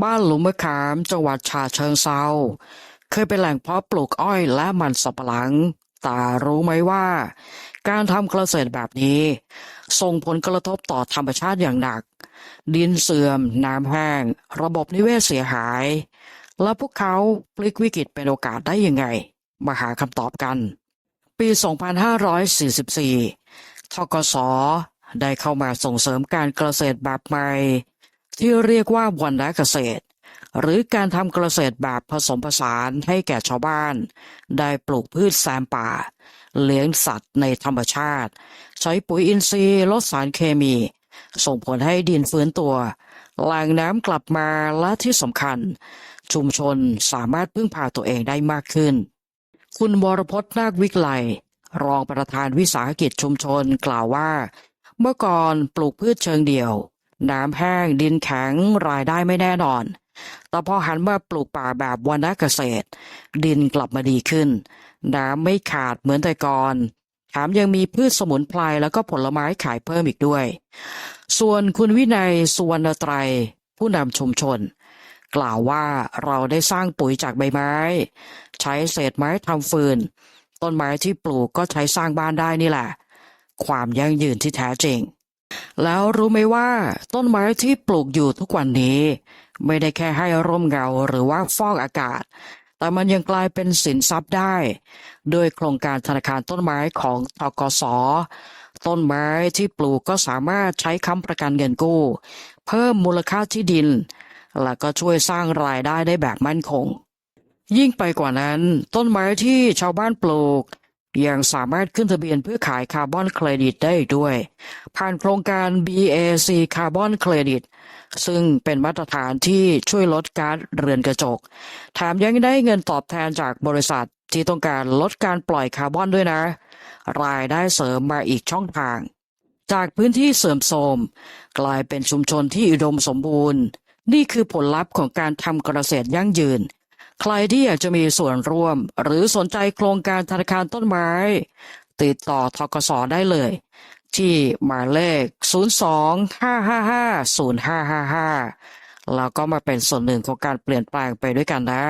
บ้านหลุมมะขามจังหวัดฉะเชิงเซาเคยเป็นแหล่งเพาะปลูกอ้อยและมันสำปะหลัง แต่รู้ไหมว่า การทำเกษตรแบบนี้ ส่งผลกระทบต่อธรรมชาติอย่างหนัก ดินเสื่อม น้ำแห้ง ระบบนิเวศเสียหาย และพวกเขาพลิกวิกฤตเป็นโอกาสได้ยังไง มาหาคำตอบกัน ปี 2544 ทกสได้เข้ามาส่งเสริมการเกษตรแบบใหม่ ที่เรียกว่าวันละเกษตร หรือการทำเกษตรแบบผสมผสานให้แก่ชาวบ้าน ได้ปลูกพืชแซมป่า เลี้ยงสัตว์ในธรรมชาติ ใช้ปุ๋ยอินทรีย์ลดสารเคมี ส่งผลให้ดินฟื้นตัวแหล่งน้ำกลับมาและที่สำคัญ ชุมชนสามารถพึ่งพาตัวเองได้มากขึ้น คุณวรพจน์นาควิกไลรองประธานวิสาหกิจชุมชนกล่าวว่า เมื่อก่อนปลูกพืชเชิงเดี่ยว น้ำแห้งดินแข็งรายได้ไม่แน่นอน แต่พอหันมาปลูกป่าแบบวนาเกษตร ดินกลับมาดีขึ้น น้ำไม่ขาดเหมือนแต่ก่อนแถมยังมีพืชสมุนไพรแล้วก็ผลไม้ขายเพิ่มอีกด้วย ส่วนคุณวินัยสุวรรณไตรผู้นำชุมชน กล่าวว่าเราได้สร้างปุ๋ยจากใบไม้ ใช้เศษไม้ทำฟืน ต้นไม้ที่ปลูกก็ใช้สร้างบ้านได้นี่แหละ ความยั่งยืนที่แท้จริง แล้วรู้ไหมว่าต้นไม้ที่ปลูกอยู่ทุกวันนี้ ไม่ได้แค่ให้ร่มเงาหรือว่าฟอกอากาศ แต่มันยังกลายเป็นสินทรัพย์ได้ โดยโครงการธนาคารต้นไม้ของทกสต้นไม้ที่ปลูกก็สามารถใช้ค้ำประกันเงินกู้ เพิ่มมูลค่าที่ดิน และก็ช่วยสร้างรายได้ได้แบบมั่นคง ยิ่งไปกว่านั้น ต้นไม้ที่ชาวบ้านปลูก ยังสามารถขึ้นทะเบียนเพื่อขายคาร์บอนเครดิตได้ด้วย ผ่านโครงการ BAC คาร์บอนเครดิตซึ่งเป็นมาตรฐานที่ช่วยลดก๊าซเรือนกระจกแถมยังได้เงินตอบแทนจากบริษัทที่ต้องการลดการปล่อยคาร์บอนด้วยนะ รายได้เสริมมาอีกช่องทาง จากพื้นที่เสื่อมโทรม กลายเป็นชุมชนที่อุดมสมบูรณ์ นี่คือผลลัพธ์ของการทำเกษตรยั่งยืน ใครที่อยากจะมีส่วนร่วม หรือสนใจโครงการธนาคารต้นไม้ ติดต่อทกสได้เลย ที่หมายเลข 02-555-0555 แล้วก็มาเป็นส่วนหนึ่งของการเปลี่ยนแปลงไปด้วยกันนะ